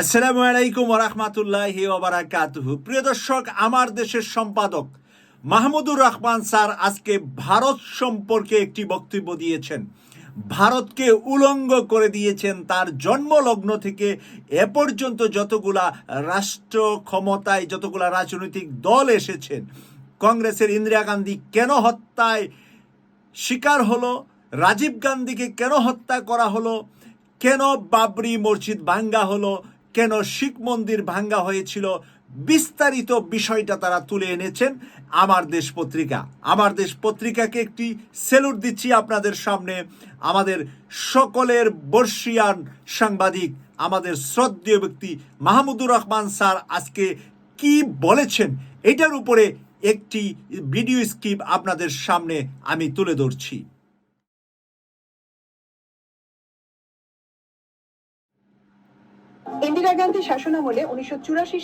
আসসালামু আলাইকুম ওরহমাতুল্লাহি ওবারাকাতুহু প্রিয় দর্শক, আমার দেশের সম্পাদক মাহমুদুর রহমান স্যার আজকে ভারত সম্পর্কে একটি বক্তব্য দিয়েছেন। ভারতকে উলঙ্গ করে দিয়েছেন তার জন্মলগ্ন থেকে এ পর্যন্ত যতগুলা রাষ্ট্র ক্ষমতায়, যতগুলা রাজনৈতিক দল এসেছেন, কংগ্রেসের ইন্দিরা গান্ধী কেন হত্যায় শিকার হলো, রাজীব গান্ধীকে কেন হত্যা করা হলো, কেন বাবরি মসজিদ ভাঙ্গা হলো কেন শিখ মন্দির ভাঙ্গা হয়েছিল? বিস্তারিত বিষয়টা তারা তুলে এনেছেন আমার দেশ পত্রিকা। আমার দেশ পত্রিকাকে একটি সেলুট দিচ্ছি আপনাদের সামনে। আমাদের সকলের বর্ষিয়ান সাংবাদিক, আমাদের শ্রদ্ধেয় ব্যক্তি মাহমুদুর রহমান স্যার আজকে কি বলেছেন? এটার উপরে একটি ভিডিও স্কিপ আপনাদের সামনে আমি তুলে ধরছি। ইন্দিরা গান্ধী শাসনামলে উনিশশো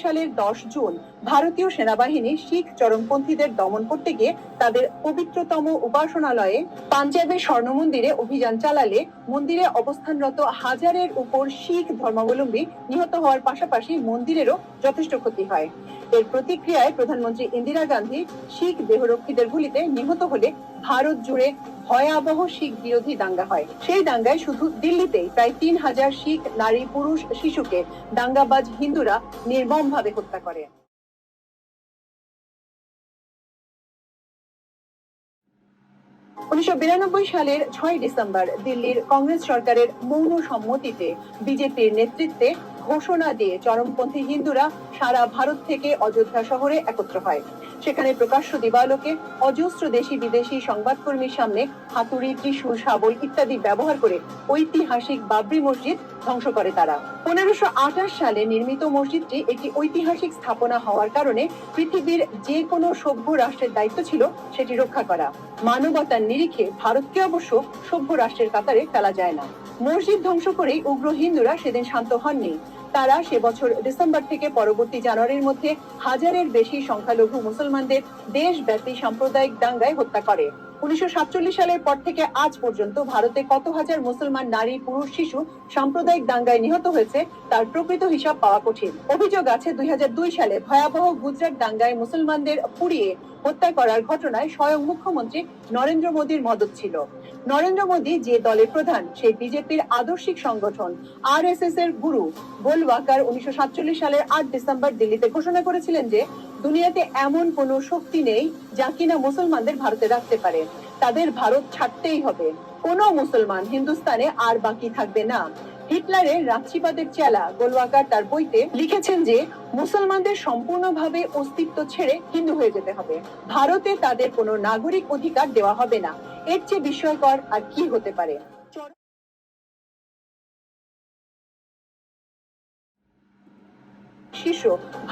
সালের দশ জুন ভারতীয় সেনাবাহিনী শিখ চরমপন্থীদের দমন করতে গিয়ে তাদের পবিত্রতম উপাসনালয়ে পাঞ্জাবের স্বর্ণ মন্দিরে অভিযান চালালে মন্দিরে অবস্থানরত হাজারের উপর শিখ ধর্মাবলম্বী নিহত হওয়ার পাশাপাশি মন্দিরেরও যথেষ্ট ক্ষতি হয়। এর প্রতিক্রিয়ায় প্রধানমন্ত্রী ইন্দিরা গান্ধী শিখ দেহরক্ষীদের গুলিতে নিহত হলে ভারত জুড়ে ভয়াবহ শিখ বিরোধী দাঙ্গা হয়। সেই দাঙ্গায় শুধু দিল্লিতেই প্রায় তিন হাজার শিখ, নারী, পুরুষ, শিশুকে দাঙ্গাবাজ হিন্দুরা নির্মমভাবে হত্যা করে। উনিশশো বিরানব্বই সালের ছয় ডিসেম্বর দিল্লির কংগ্রেস সরকারের মৌন সম্মতিতে বিজেপির নেতৃত্বে ঘোষণা দিয়ে চরমপন্থী হিন্দুরা সারা ভারত থেকে অযোধ্যা শহরে একত্র হয়। সেখানে প্রকাশ্য দিবালোকে অজস্র দেশি বিদেশি সংবাদকর্মীর সামনে হাতুড়ি, ত্রিশূল, শাবল ইত্যাদি ব্যবহার করে ঐতিহাসিক বাবরি মসজিদ ধ্বংস করে তারা। পনেরোশো সালে নির্মিত মসজিদটি একটি ঐতিহাসিক স্থাপনা হওয়ার কারণে পৃথিবীর যে কোনো সভ্য রাষ্ট্রের দায়িত্ব ছিল সেটি রক্ষা করা। মানবতার নিরিখে ভারতকে অবশ্য সভ্য রাষ্ট্রের কাতারে ফেলা যায় না। মসজিদ ধ্বংস করেই উগ্র হিন্দুরা সেদিন শান্ত হননি। তারা সে বছর ডিসেম্বর থেকে পরবর্তী জানুয়ারির মধ্যে হাজারের বেশি সংখ্যালঘু মুসলমানদের দেশব্যাপী সাম্প্রদায়িক দাঙ্গায় হত্যা করে। উনিশশো সাতচল্লিশ সালের পর থেকে আজ পর্যন্ত ভারতে কত হাজার মুসলমান নারী, পুরুষ, শিশু, সাম্প্রদায়িক দাঙ্গায় নিহত হয়েছে তার প্রকৃত হিসাব পাওয়া কঠিন। অভিযোগ আছে দুই সালে ভয়াবহ গুজরাট দাঙ্গায় মুসলমানদের পুড়িয়ে হত্যা করার ঘটনায় স্বয়ং মুখ্যমন্ত্রী নরেন্দ্র মোদীর মদত ছিল। নরেন্দ্র মোদী যে দলের প্রধান, সেই বিজেপির আদর্শিক সংগঠন আর এর গুরু। গোলওয়াকার উনিশশো সাতচল্লিশ সালের আট ডিসেম্বর দিল্লিতে ঘোষণা করেছিলেন যে দুনিয়াতে এমন কোনো শক্তি নেই যা কিনা মুসলমানদের ভারতে রাখতে পারে। তাদের ভারত ছাড়তেই হবে। কোনো মুসলমান হিন্দুস্তানে আর বাকি থাকবে না। হিটলারের রাচ্ছিবাদের চেলা গোলওয়াকার তার বইতে লিখেছেন যে, মুসলমানদের সম্পূর্ণভাবে অস্তিত্ব ছেড়ে হিন্দু হয়ে যেতে হবে। ভারতে তাদের কোনো নাগরিক অধিকার দেওয়া হবে না। এর চেয়ে বিস্ময়কর আর কি হতে পারে? শীর্ষ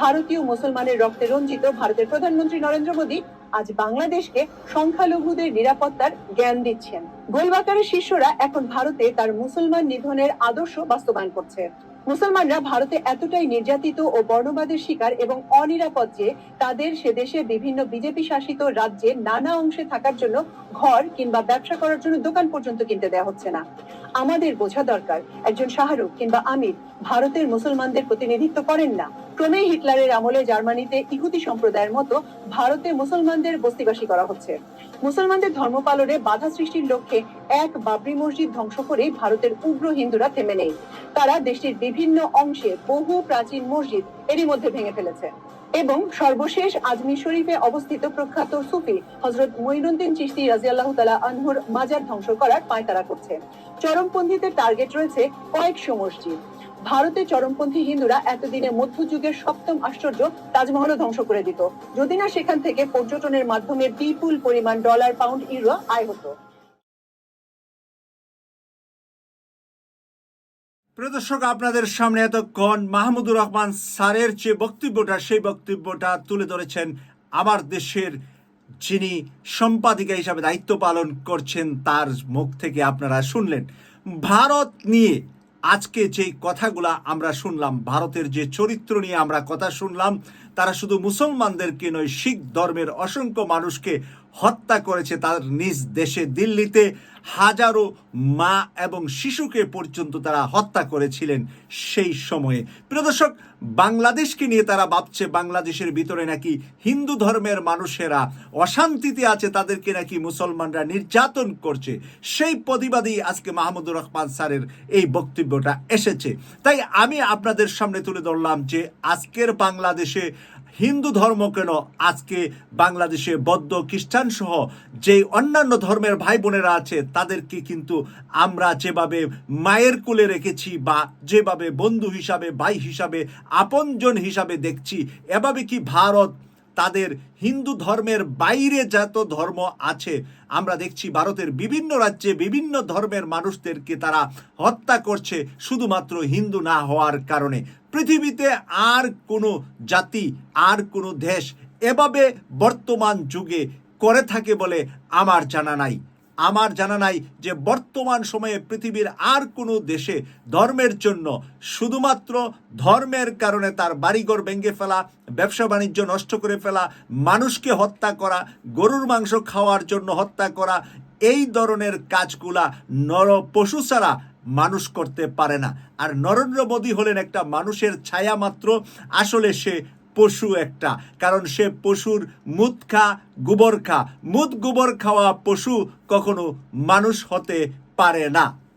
ভারতীয় মুসলমানের রক্তে রঞ্জিত ভারতের প্রধানমন্ত্রী নরেন্দ্র মোদী আজ বাংলাদেশকে সংখ্যালঘুদের নিরাপত্তার জ্ঞান দিচ্ছেন। গোলবাকারের শিষ্যরা এখন ভারতে তার মুসলমান নিধনের আদর্শ বাস্তবায়ন করছে। মুসলমানরা ভারতে এতটাই নির্যাতিত ও বর্ণবাদের শিকার এবং অনিরাপদ যে তাদের সে দেশে বিভিন্ন বিজেপি শাসিত রাজ্যে নানা অংশে থাকার জন্য ঘর কিংবা ব্যবসা করার জন্য দোকান পর্যন্ত কিনতে দেওয়া হচ্ছে না। আমাদের বোঝা দরকার, একজন শাহরুখ কিংবা আমির ভারতের মুসলমানদের প্রতিনিধিত্ব করেন না। ক্রমেই হিটলারের আমলে জার্মানিতে ইহুদি সম্প্রদায়ের মতো ভারতে মুসলমানদের বস্তিবাসী করা হচ্ছে। মুসলমানদের ধর্ম পালনে বাধা সৃষ্টির লক্ষ্যে এক বাবরি মসজিদ ধ্বংস করে ভারতের উগ্র হিন্দুরা থেমে নেই। তারা দেশটির বিভিন্ন অংশে বহু প্রাচীন মসজিদ এরই মধ্যে ভেঙে ফেলেছে। এবং সর্বশেষ আজমির শরীফে অবস্থিত প্রখ্যাত সুফি হজরত মঈনুদ্দিন চিশতি রাজিয়াল্লাহ তালা আনহুর মাজার ধ্বংস করার পায়তারা করছে। চরমপন্থীদের টার্গেট রয়েছে কয়েকশো মসজিদ। ভারতে চরমপন্থী হিন্দুরা এতদিনে মধ্যযুগের সপ্তম আশ্চর্য তাজমহলও ধ্বংস করে দিত। যদি না সেখান থেকে পর্যটনের মাধ্যমে বিপুল পরিমাণ ডলার পাউন্ড ইউরো আয় হতো। প্রিয় দর্শক, আপনাদের সামনে এতক্ষণ মাহমুদুর রহমান স্যারের যে বক্তব্যটা, সেই বক্তব্যটা তুলে ধরেছেন আমার দেশের যিনি সম্পাদিকা হিসাবে দায়িত্ব পালন করছেন, তার মুখ থেকে আপনারা শুনলেন। ভারত নিয়ে আজকে যেই কথাগুলা আমরা শুনলাম, ভারতের যে চরিত্র নিয়ে আমরা কথা শুনলাম, তারা শুধু মুসলমানদেরকে নয়, শিখ ধর্মের অসংখ্য মানুষকে হত্যা করেছে তার নিজ দেশে দিল্লিতে হাজারো মা এবং শিশুকে পর্যন্ত তারা হত্যা করেছিলেন সেই সময়ে। প্রিয় দর্শক, বাংলাদেশকে নিয়ে তারা ভাবছে বাংলাদেশের ভিতরে নাকি হিন্দু ধর্মের মানুষেরা অশান্তিতে আছে, তাদেরকে নাকি মুসলমানরা নির্যাতন করছে। সেই প্রতিবাদী আজকে মাহমুদুর রহমান স্যারের এই বক্তব্যটা এসেছে। তাই আমি আপনাদের সামনে তুলে ধরলাম যে আজকের বাংলাদেশে হিন্দু ধর্ম কেন আজকে বাংলাদেশে বৌদ্ধ, খ্রিস্টান সহ যে অন্যান্য ধর্মের ভাই বোনেরা আছে, তাদেরকে কিন্তু আমরা যেভাবে মায়ের কোলে রেখেছি বা যেভাবে বন্ধু হিসাবে, ভাই হিসাবে, আপনজন হিসাবে দেখছি, এভাবে কি ভারত তাদের হিন্দু ধর্মের বাইরে যত ধর্ম আছে, আমরা দেখছি ভারতের বিভিন্ন রাজ্যে বিভিন্ন ধর্মের মানুষদেরকে তারা হত্যা করছে, শুধুমাত্র হিন্দু না হওয়ার কারণে। পৃথিবীতে আর কোনো জাতি, আর কোনো দেশ এভাবে বর্তমান যুগে করে থাকে বলে আমার জানা নাই। আমার জানা নাই যে বর্তমান সময়ে পৃথিবীর আর কোনো দেশে ধর্মের জন্য শুধুমাত্র ধর্মের কারণে তার বাড়িঘর ভেঙে ফেলা, ব্যবসা বাণিজ্য নষ্ট করে ফেলা, মানুষকে হত্যা করা, গরুর মাংস খাওয়ার জন্য হত্যা করা, এই ধরনের কাজগুলা নর পশু ছাড়া মানুষ করতে পারে না। আর নরেন্দ্র মোদী হলেন একটা মানুষের ছায়া মাত্র। আসলে সে পশু একটা। কারণ সে পশুর মুদ খা, গোবর খা। মুদ গোবর খাওয়া পশু কখনো মানুষ হতে পারে না।